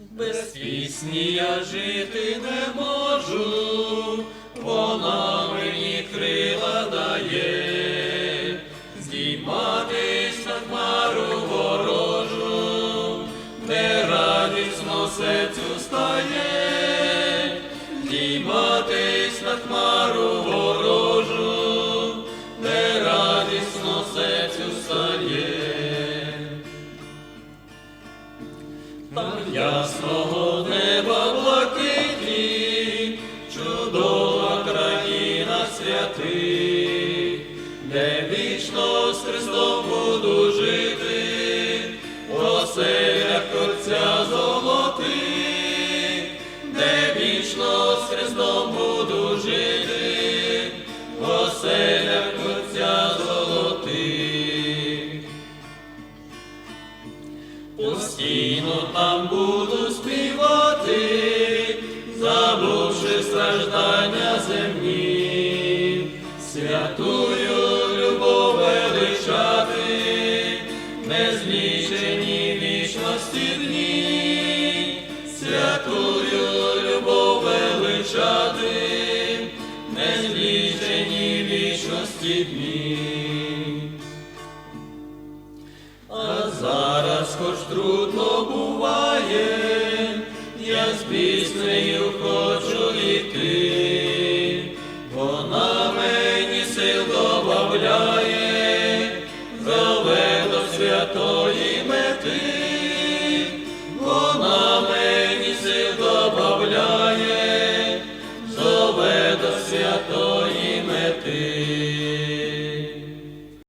Без пісні я жити не можу, вона мені крила дає, здійматись на хмару ворожу, де радісно серцю стає, здійматись на хмару ясного неба блакиті, чудова країна святих, де вічно з Христом буду жити, оселях Отця золотих, де вічно Постійно там буду співати, забувши страждання земні, святую любов величати, незлічені вічності дні, святую любов величати, незлічені вічності дні. Хоч трудно буває, я з піснею хочу йти, вона мені сил добавляє, зове до святого.